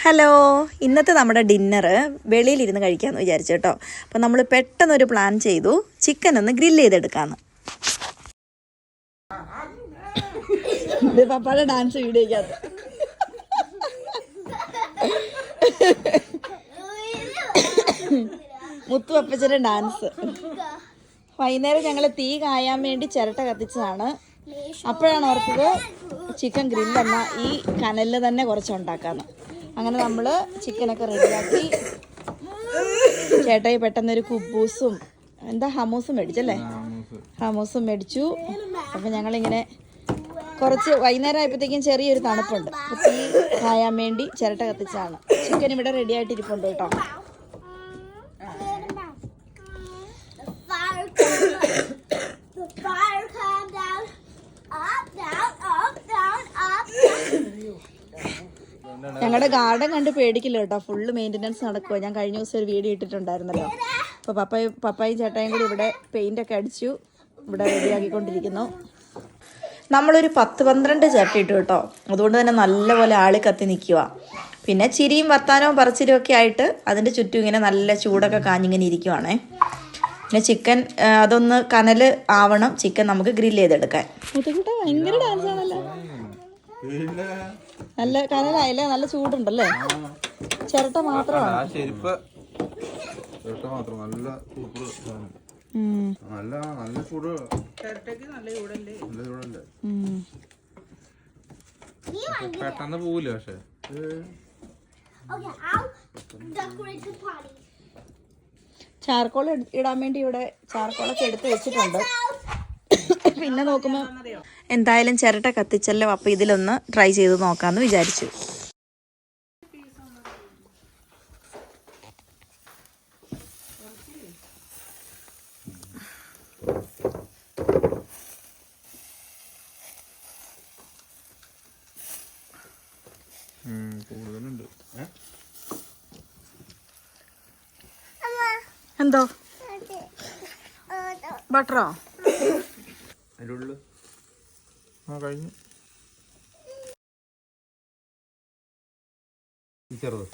Hello ഇന്നത്തെ നമ്മുടെ dinner വെളിയിലിരുന്ന് കഴിക്കാമെന്ന് വിചാരിച്ചു കേട്ടോ. അപ്പം നമ്മൾ പെട്ടെന്നൊരു പ്ലാൻ ചെയ്തു ചിക്കൻ ഒന്ന് ഗ്രില്ല് ചെയ്തെടുക്കാമെന്ന് ഇത് ഡാൻസ് വീഡിയോ മുത്തു പപ്പച്ചന്റെ ഡാൻസ് വൈകുന്നേരം ഞങ്ങൾ തീ കായാൻ വേണ്ടി ചിരട്ട കത്തിച്ചതാണ്. അപ്പോഴാണ് ഓർത്തത് ചിക്കൻ ഗ്രില്ലല്ല ഈ കനലിൽ തന്നെ കുറച്ച് ഉണ്ടാക്കാന്ന് അങ്ങനെ നമ്മൾ ചിക്കനൊക്കെ റെഡിയാക്കി. ചേട്ടായി പെട്ടെന്നൊരു കുബൂസും എന്താ ഹമൂസും മേടിച്ചല്ലേ? ഹമൂസും. മേടിച്ചു. അപ്പം ഞങ്ങളിങ്ങനെ കുറച്ച് വൈകുന്നേരം ആയപ്പോഴത്തേക്കും ചെറിയൊരു തണുപ്പുണ്ട്. അപ്പൊ തീ കായാൻ വേണ്ടി ചിരട്ട കത്തിച്ചാണ്. ചിക്കൻ ഇവിടെ റെഡി ആയിട്ടിരിപ്പുണ്ട് കേട്ടോ. ഞങ്ങളുടെ ഗാർഡൻ കണ്ട് പേടിക്കില്ല കേട്ടോ. ഫുള്ള് മെയിന്റനൻസ് നടക്കുക ഞാൻ കഴിഞ്ഞ ദിവസം ഒരു വീഡിയോ ഇട്ടിട്ടുണ്ടായിരുന്നല്ലോ. അപ്പോൾ പപ്പായ പപ്പായും ചേട്ടായും കൂടി ഇവിടെ പെയിന്റ് ഒക്കെ അടിച്ചു ഇവിടെ റെഡിയാക്കിക്കൊണ്ടിരിക്കുന്നു. നമ്മളൊരു പത്ത് പന്ത്രണ്ട് ചേട്ട ഇട്ടു കേട്ടോ. അതുകൊണ്ട് തന്നെ നല്ലപോലെ ആളി കത്തി നിൽക്കുക പിന്നെ ചിരിയും വർത്താനവും പറച്ചിലും ഒക്കെ ആയിട്ട് അതിന്റെ ചുറ്റും ഇങ്ങനെ നല്ല ചൂടൊക്കെ കാഞ്ഞിങ്ങനെ ഇരിക്കുവാണേ. പിന്നെ ചിക്കൻ അതൊന്ന് കനൽ ആവണം. ചിക്കൻ നമുക്ക് ഗ്രില്ല് ചെയ്തെടുക്കാൻ. ഭയങ്കര ഡാൻസ് ആണല്ലോ. നല്ല കനലായില്ലേ? നല്ല ചൂടുണ്ടല്ലേ? ചിരട്ട മാത്രമാണ്. ചെരുപ്പ്. മാത്രം. നല്ല സൂപ്പർ നല്ല നല്ല ചൂട്. നല്ല ചൂടല്ലേ. പെട്ടെന്ന് പോവില്ല പക്ഷെ. ചാർക്കോൾ ഇടാൻ വേണ്ടി ഇവിടെ ചാർക്കോളൊക്കെ എടുത്ത് വെച്ചിട്ടുണ്ട്. പിന്നെ നോക്കുമ്പോൾ എന്തായാലും ചിരട്ട കത്തിച്ചല്ലോ അപ്പോൾ ഇതിലൊന്ന് ട്രൈ ചെയ്ത് നോക്കാമെന്ന് വിചാരിച്ചു. കൂടുതലുണ്ട്. എന്തോ? ബട്ടറോ? അതിന്റെ ഉള്ളിൽ ആ കഴിഞ്ഞു. ഈ ചെറുത്.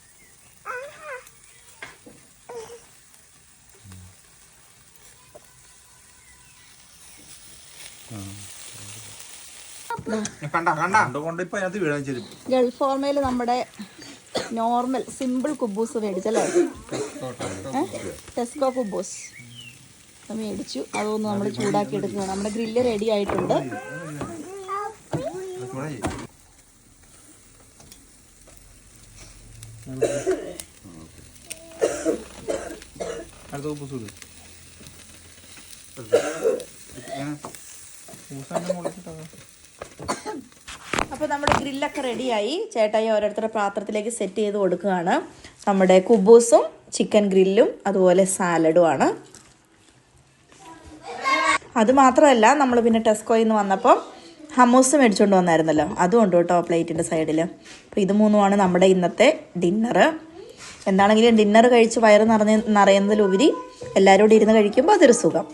ഗൾഫ് നമ്മുടെ നോർമൽ സിമ്പിൾ കുബൂസ് മേടിച്ചല്ലേ? ടെസ്കോ കുബൂസ്. മേടിച്ചു അതൊന്ന് നമ്മൾ ചൂടാക്കി എടുക്കുകയാണ് നമ്മുടെ ഗ്രില്ല് റെഡി ആയിട്ടുണ്ട്. അപ്പൊ ചെയ്യ്. അടുത്ത ഉപ്പ് സൂട് അപ്പോൾ നമ്മുടെ ഗ്രില്ലൊക്കെ റെഡിയായി. ചേട്ടായി ഓരോരുത്തരുടെ പാത്രത്തിലേക്ക് സെറ്റ് ചെയ്ത് കൊടുക്കുകയാണ്. നമ്മുടെ കുബൂസും ചിക്കൻ ഗ്രില്ലും അതുപോലെ സാലഡുമാണ് അത് മാത്രമല്ല നമ്മൾ പിന്നെ ടെസ്കോയിൽ നിന്ന് വന്നപ്പം ഹമ്മൂസ് മേടിച്ചുകൊണ്ട് വന്നായിരുന്നല്ലോ. അതും ഉണ്ട് കേട്ടോ പ്ലേറ്റിന്റെ സൈഡിൽ അപ്പോൾ ഇത് മൂന്നുമാണ് നമ്മുടെ ഇന്നത്തെ ഡിന്നറ്. എന്താണെങ്കിലും ഡിന്നർ കഴിച്ച് വയറ് നിറഞ്ഞ് നിറയുന്നതിലുപരി എല്ലാവരും കൂടി ഇരുന്ന് കഴിക്കുമ്പോൾ അതൊരു സുഖം.